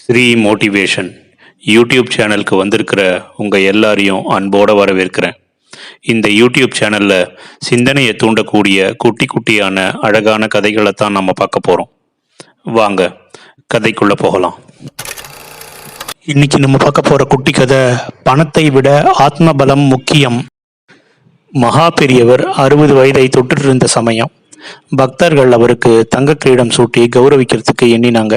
Sri motivation YouTube சேனலுக்கு வந்திருக்கிற உங்கள் எல்லாரையும் அன்போடு வரவேற்கிறேன். இந்த யூடியூப் சேனலில் சிந்தனையை தூண்டக்கூடிய குட்டி குட்டியான அழகான கதைகளை தான் நம்ம பார்க்க போகிறோம் வாங்க கதைக்குள்ளே போகலாம். இன்னைக்கு நம்ம பார்க்க போகிற குட்டி கதை பணத்தை விட ஆத்மபலம் முக்கியம். மகா பெரியவர் அறுபது வயதை தொட்டுட்டு இருந்த சமயம். பக்தர்கள் அவருக்கு தங்க கிரீடம் சூட்டி கௌரவிக்கிறதுக்கு எண்ணினாங்க.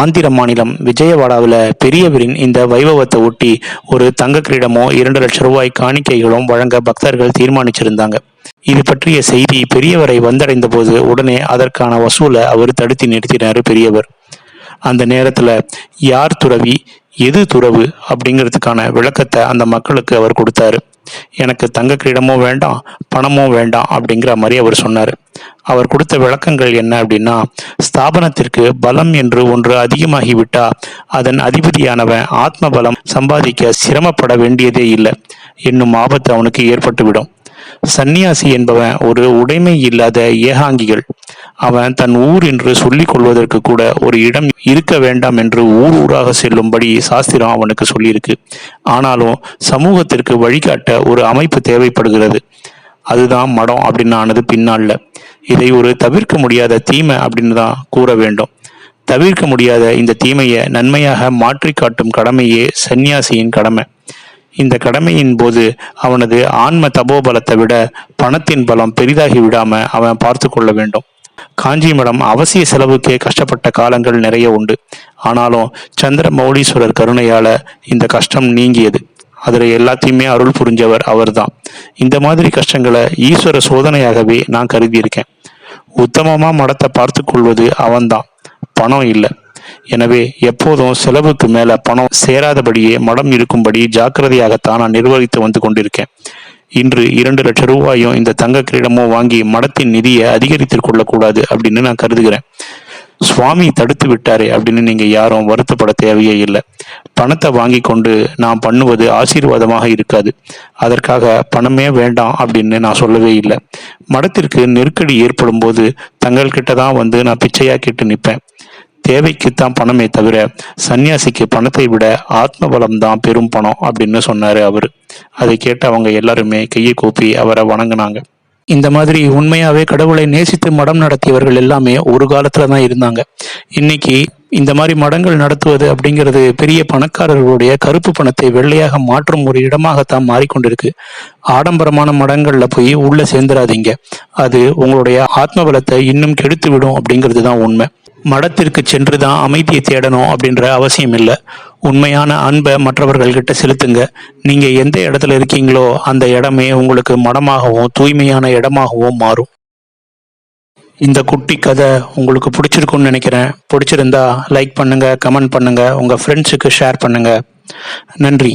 ஆந்திர மாநிலம் விஜயவாடாவில் பெரியவரின் இந்த வைபவத்தை ஒட்டி ஒரு தங்க கிரீடமோ இரண்டு லட்சம் ரூபாய் காணிக்கைகளும் வழங்க பக்தர்கள் தீர்மானிச்சிருந்தாங்க. இது பற்றிய செய்தி பெரியவரை வந்தடைந்த போது உடனே அதற்கான வசூலை அவர் தடுத்து நிறுத்தினார் பெரியவர். அந்த நேரத்தில் யார் துறவி எது துறவு அப்படிங்கிறதுக்கான விளக்கத்தை அந்த மக்களுக்கு அவர் கொடுத்தாரு. எனக்கு தங்க கிரீடமோ வேண்டாம் பணமோ வேண்டாம் அப்படிங்கிற மாதிரி அவர் சொன்னார். அவர் கொடுத்த விளக்கங்கள் என்ன அப்படின்னா ஸ்தாபனத்திற்கு பலம் என்று ஒன்று அதிகமாகிவிட்டா அதன் அதிபதியானவன் ஆத்ம பலம் சம்பாதிக்க சிரமப்பட வேண்டியதே இல்லை. என்னும் ஆபத்து அவனுக்கு ஏற்பட்டுவிடும். சந்நியாசி என்பவன் ஒரு உடைமை இல்லாத ஏகாங்கிகள். அவன் தன் ஊர் என்று சொல்லிக் கொள்வதற்கு கூட ஒரு இடம் இருக்க வேண்டாம் என்று ஊர் ஊராக செல்லும்படி சாஸ்திரம் அவனுக்கு சொல்லியிருக்கு. ஆனாலும் சமூகத்திற்கு வழிகாட்ட ஒரு அமைப்பு தேவைப்படுகிறது. அதுதான் மடம் அப்படின்னு ஆனது பின்னால இதை ஒரு தவிர்க்க முடியாத தீமை அப்படின்னு தான் கூற வேண்டும். தவிர்க்க முடியாத இந்த தீமையை நன்மையாக மாற்றி காட்டும் கடமையே சந்நியாசியின் கடமை. இந்த கடமையின் போது அவனது ஆன்ம தபோபலத்தை விட பணத்தின் பலம் பெரிதாகி விடாம அவன் பார்த்து கொள்ள வேண்டும். காஞ்சி மடம் அவசிய செலவுக்கே கஷ்டப்பட்ட காலங்கள் நிறைய உண்டு. ஆனாலும் சந்திர மௌலீஸ்வரர் கருணையால இந்த கஷ்டம் நீங்கியது. அதில் எல்லாத்தையுமே அருள் புரிஞ்சவர் அவர்தான். இந்த மாதிரி கஷ்டங்களை ஈஸ்வர சோதனையாகவே நான் கருதியிருக்கேன். உத்தமமாக மடத்தை பார்த்து கொள்வது அவன்தான். பணம் இல்லை. எனவே எப்போதும் செலவுக்கு மேல பணம் சேராதபடியே மடம் இருக்கும்படி ஜாக்கிரதையாகத்தான் நான் நிர்வகித்து வந்து கொண்டிருக்கேன். இன்று இரண்டு லட்சம் ரூபாயும் இந்த தங்க கிரீடமோ வாங்கி மடத்தின் நிதியை அதிகரித்துக் கொள்ளக்கூடாது அப்படின்னு நான் கருதுகிறேன். சுவாமி தடுத்து விட்டாரே அப்படின்னு நீங்க யாரும் வருத்தப்பட தேவையே இல்லை. பணத்தை வாங்கி கொண்டு நான் பண்ணுவது ஆசீர்வாதமாக இருக்காது. அதற்காக பணமே வேண்டாம் அப்படின்னு நான் சொல்லவே இல்லை. மடத்திற்கு நெருக்கடி ஏற்படும் போது தங்கள்கிட்ட தான் வந்து நான் பிச்சையா கேட்டு நிற்பேன் தேவைக்குத்தான் பணமே தவிர சன்னியாசிக்கு பணத்தை விட ஆத்ம பலம் தான் பெரும் பணம் அப்படின்னு சொன்னாரு அவரு. அதை கேட்டு அவங்க எல்லாருமே கையை கூப்பி அவரை வணங்கினாங்க. இந்த மாதிரி உண்மையாவே கடவுளை நேசித்து மடம் நடத்தியவர்கள் எல்லாமே ஒரு காலத்துல தான் இருந்தாங்க. இன்னைக்கு இந்த மாதிரி மடங்கள் நடத்துவது அப்படிங்கிறது பெரிய பணக்காரர்களுடைய கருப்பு பணத்தை வெள்ளையாக மாற்றும் ஒரு இடமாகத்தான் மாறிக்கொண்டிருக்கு. ஆடம்பரமான மடங்கள்ல போய் உள்ள சேர்ந்துடாதீங்க அது உங்களுடைய ஆத்ம பலத்தை இன்னும் கெடுத்து விடும் அப்படிங்கிறது தான் உண்மை. மடத்திற்கு சென்று தான் அமைதியை தேடணும் அப்படின்ற அவசியம் இல்லை உண்மையான அன்பை மற்றவர்கள்கிட்ட செலுத்துங்க. நீங்கள் எந்த இடத்துல இருக்கீங்களோ அந்த இடமே உங்களுக்கு மடமாகவும் தூய்மையான இடமாகவும் மாறும். இந்த குட்டி கதை உங்களுக்கு பிடிச்சிருக்குன்னு நினைக்கிறேன். பிடிச்சிருந்தா லைக் பண்ணுங்கள் கமெண்ட் பண்ணுங்கள் உங்கள் ஃப்ரெண்ட்ஸுக்கு ஷேர் பண்ணுங்கள் நன்றி.